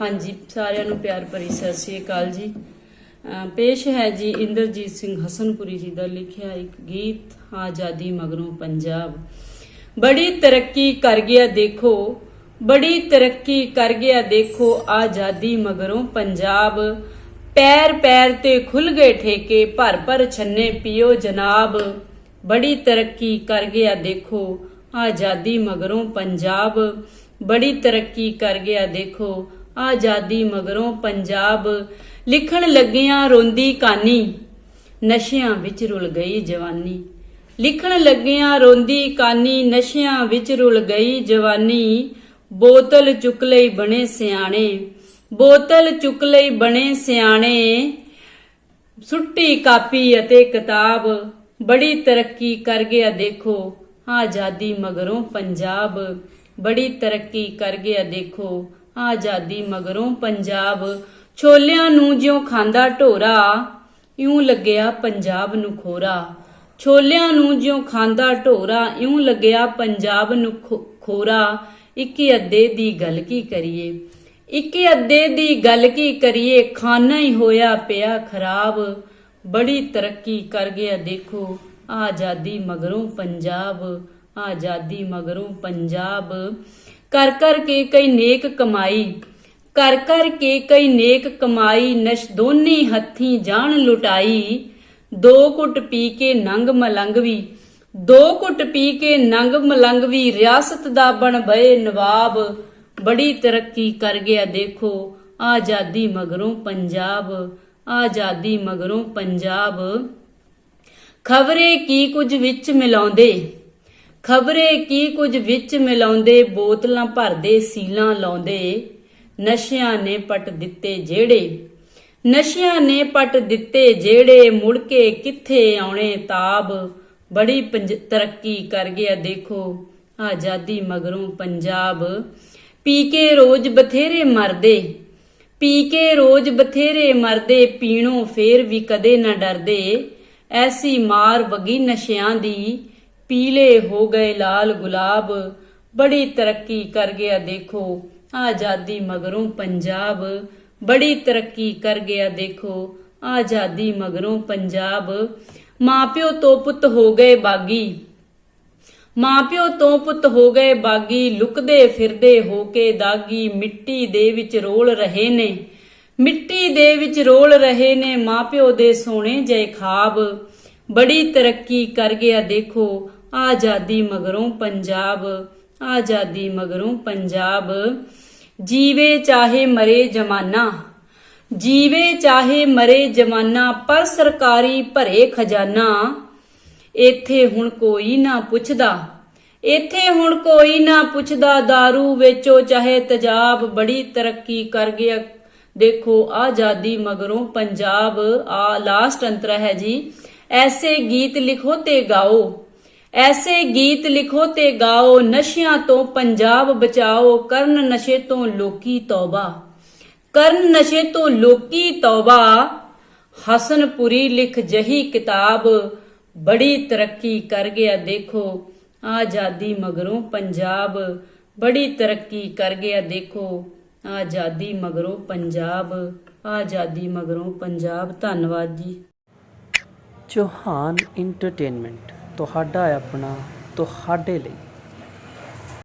ਹਾਂਜੀ, ਸਾਰਿਆਂ ਨੂੰ ਪਿਆਰ ਭਰੀ ਸਤਿ ਸ੍ਰੀ ਅਕਾਲ ਜੀ। ਪੇਸ਼ ਹੈ ਜੀ ਇੰਦਰਜੀਤ ਸਿੰਘ ਹਸਨਪੁਰੀ ਜੀ ਦਾ ਲਿਖਿਆ ਇੱਕ ਗੀਤ, ਆਜ਼ਾਦੀ ਮਗਰੋਂ ਪੰਜਾਬ। ਬੜੀ ਤਰੱਕੀ ਕਰ ਗਿਆ ਦੇਖੋ, ਬੜੀ ਤਰੱਕੀ ਕਰ ਗਿਆ ਦੇਖੋ, ਆਜ਼ਾਦੀ ਮਗਰੋਂ ਪੰਜਾਬ। ਪੈਰ ਪੈਰ ਤੇ ਖੁੱਲ ਗਏ ਠੇਕੇ, ਭਰ ਭਰ ਛੰਨੇ ਪੀਓ ਜਨਾਬ। ਬੜੀ ਤਰੱਕੀ ਕਰ ਗਿਆ ਦੇਖੋ, ਆਜ਼ਾਦੀ ਮਗਰੋਂ ਪੰਜਾਬ। ਬੜੀ ਤਰੱਕੀ ਕਰ ਗਿਆ ਦੇਖੋ ਆਜ਼ਾਦੀ ਮਗਰੋਂ ਪੰਜਾਬ। ਲਿਖਣ ਲੱਗਿਆਂ ਰੋਂਦੀ ਕਾਨੀ, ਨਸ਼ਿਆਂ ਵਿੱਚ ਰੁਲ ਗਈ ਜਵਾਨੀ। ਲਿਖਣ ਲੱਗਿਆਂ ਰੋਂਦੀ ਕਾਨੀ, ਨਸ਼ਿਆਂ ਵਿੱਚ ਰੁਲ ਗਈ ਜਵਾਨੀ। ਬੋਤਲ ਚੁੱਕ ਲਈ ਬਣੇ ਸਿਆਣੇ, ਬੋਤਲ ਚੁੱਕ ਲਈ ਬਣੇ ਸਿਆਣੇ। ਸੁੱਟੀ ਕਾਪੀ ਅਤੇ ਕਿਤਾਬ, ਬੜੀ ਤਰੱਕੀ ਕਰ ਗਿਆ ਦੇਖੋ। ਆਜ਼ਾਦੀ ਮਗਰੋਂ ਪੰਜਾਬ, ਬੜੀ ਤਰੱਕੀ ਕਰ ਗਿਆ ਦੇਖੋ। ਆਜ਼ਾਦੀ ਮਗਰੋਂ ਪੰਜਾਬ। ਛੋਲਿਆਂ ਨੂੰ ਜਿਉਂ ਖਾਂਦਾ ਢੋਰਾ, ਇਉਂ ਲੱਗਿਆ ਪੰਜਾਬ ਨੂੰ ਖੋਰਾ। ਛੋਲਿਆਂ ਨੂੰ ਜਿਉਂ ਖਾਂਦਾ ਢੋਰਾ, ਇਉਂ ਲੱਗਿਆ ਪੰਜਾਬ ਨੂੰ ਖੋਰਾ। ਇੱਕੇ ਅੱਧੇ ਦੀ ਗੱਲ ਕੀ ਕਰੀਏ? ਇੱਕੇ ਅੱਧੇ ਦੀ ਗੱਲ ਕੀ ਕਰੀਏ? ਖਾਨਾ ਹੀ ਹੋਇਆ ਪਿਆ ਖਰਾਬ। ਬੜੀ ਤਰੱਕੀ ਕਰ ਗਿਆ ਦੇਖੋ, ਆਜ਼ਾਦੀ ਮਗਰੋਂ ਪੰਜਾਬ। ਆਜ਼ਾਦੀ ਮਗਰੋਂ ਪੰਜਾਬ। ਕਰ ਕਰ ਕੇ ਕਈ ਨੇਕ ਕਮਾਈ, ਕਰ ਕਰ ਕੇ ਕਈ ਨੇਕ ਕਮਾਈ, ਨਸ਼ ਦੋਨੇ ਹੱਥੀ ਜਾਣ ਲੁਟਾਈ। ਦੋ ਘੁੱਟ ਪੀ ਕੇ ਨੰਗ ਮਲੰਗਵੀ, ਦੋ ਘੁੱਟ ਪੀ ਕੇ ਨੰਗ ਮਲੰਗਵੀ, ਰਿਆਸਤ ਦਾ ਬਣ ਬਏ ਨਵਾਬ। ਬੜੀ ਤਰੱਕੀ ਕਰ ਗਿਆ ਦੇਖੋ, ਆਜ਼ਾਦੀ ਮਗਰੋਂ ਪੰਜਾਬ, ਆਜ਼ਾਦੀ ਮਗਰੋਂ ਪੰਜਾਬ। ਖਬਰੇ ਕੀ ਕੁਝ ਵਿੱਚ ਮਿਲਾਉਂਦੇ? ਖਬਰੇ ਕੀ ਕੁਝ ਵਿੱਚ ਮਿਲਾਉਂਦੇ, ਬੋਤਲਾਂ ਭਰਦੇ, ਸੀਲਾਂ ਲਾਉਂਦੇ? ਨਸ਼ਿਆਂ ਨੇ ਪਟ ਦਿੱਤੇ ਜਿਹੜੇ ਨਸ਼ਿਆਂ ਨੇ ਪਟ ਦਿੱਤੇ ਜਿਹੜੇ ਮੁੜ ਕੇ ਕਿੱਥੇ ਆਉਣੇ ਤਾਬ? ਬੜੀ ਤਰੱਕੀ ਕਰ ਗਿਆ ਦੇਖੋ, ਆਜ਼ਾਦੀ ਮਗਰੋਂ ਪੰਜਾਬ। ਪੀ ਕੇ ਰੋਜ਼ ਬਥੇਰੇ ਮਰਦੇ। ਪੀ ਕੇ ਰੋਜ਼ ਬਥੇਰੇ ਮਰਦੇ, ਪੀਣੋਂ ਫੇਰ ਵੀ ਕਦੇ ਨਾ ਡਰਦੇ। ਐਸੀ ਮਾਰ ਵਗੀ ਨਸ਼ਿਆਂ ਦੀ ਪੀਲੇ ਹੋ ਗਏ ਲਾਲ ਗੁਲਾਬ, ਬੜੀ ਤਰੱਕੀ ਕਰ ਗਿਆ ਦੇਖੋ, ਆਜ਼ਾਦੀ ਮਗਰੋਂ ਪੰਜਾਬ। ਬੜੀ ਤਰੱਕੀ ਕਰ ਗਿਆ ਦੇਖੋ, ਆਜ਼ਾਦੀ ਮਗਰੋਂ ਪੰਜਾਬ। ਮਾਪਿਓ ਤੋਂ ਪੁੱਤ ਹੋ ਗਏ ਬਾਗੀ। ਮਾਪਿਓ ਤੋਂ ਪੁੱਤ ਹੋ ਗਏ ਬਾਗੀ, ਲੁਕਦੇ ਫਿਰਦੇ ਹੋ ਕੇ ਦਾਗੀ। ਮਿੱਟੀ ਦੇ ਵਿੱਚ ਰੋਲ ਰਹੇ ਨੇ, ਮਿੱਟੀ ਦੇ ਵਿੱਚ ਰੋਲ ਰਹੇ ਨੇ ਮਾਪਿਓ ਦੇ ਸੋਹਣੇ ਜੈ ਖਾਬ। ਬੜੀ ਤਰੱਕੀ ਕਰ ਗਿਆ ਦੇਖੋ ਆਜ਼ਾਦੀ ਮਗਰੋਂ ਪੰਜਾਬ, ਆਜ਼ਾਦੀ ਮਗਰੋਂ ਪੰਜਾਬ। ਜੀਵੇ ਚਾਹੇ ਮਰੇ ਜਮਾਨਾ, ਜੀਵੇ ਚਾਹੇ ਮਰੇ ਜਮਾਨਾ, ਪਰ ਸਰਕਾਰੀ ਭਰੇ ਖਜ਼ਾਨਾ। ਇੱਥੇ ਹੁਣ ਕੋਈ ਨਾ ਪੁੱਛਦਾ, ਇੱਥੇ ਹੁਣ ਕੋਈ ਨਾ ਪੁੱਛਦਾ दारू ਵੇਚੋ ਚਾਹੇ ਤਜਾਬ, ਬੜੀ ਤਰੱਕੀ ਕਰ ਗਿਆ। ਦੇਖੋ, ਆਜ਼ਾਦੀ ਮਗਰੋਂ ਪੰਜਾਬ, ਆ ਲਾਸਟ ਅੰਤਰ ਹੈ ਜੀ। ਐਸੇ ਗੀਤ ਲਿਖੋ ਤੇ ਗਾਓ। ਐਸੇ ਗੀਤ ਲਿਖੋ ਤੇ ਗਾਓ, ਨਸ਼ਿਆਂ ਤੋਂ ਪੰਜਾਬ ਬਚਾਓ, ਕਰਨ ਨਸ਼ੇ ਤੋਂ ਲੋਕੀ ਤੌਬਾ। ਕਰਨ ਨਸ਼ੇ ਤੋਂ ਲੋਕੀ ਤੌਬਾ, ਹਸਨਪੁਰੀ ਲਿਖ ਜਹੀ ਕਿਤਾਬ, ਬੜੀ ਤਰੱਕੀ ਕਰ ਗਿਆ ਦੇਖੋ, ਆਜ਼ਾਦੀ ਮਗਰੋਂ ਪੰਜਾਬ। ਬੜੀ ਤਰੱਕੀ ਕਰ ਗਿਆ ਦੇਖੋ, ਆਜ਼ਾਦੀ ਮਗਰੋਂ ਪੰਜਾਬ। ਆਜ਼ਾਦੀ ਮਗਰੋਂ ਪੰਜਾਬ। ਧੰਨਵਾਦ ਜੀ। ਚੋਹਾਨ ਇੰਟਰਟੇਨਮੈਂਟ ਤੁਹਾਡਾ ਆਪਣਾ ਤੁਹਾਡੇ ਲਈ।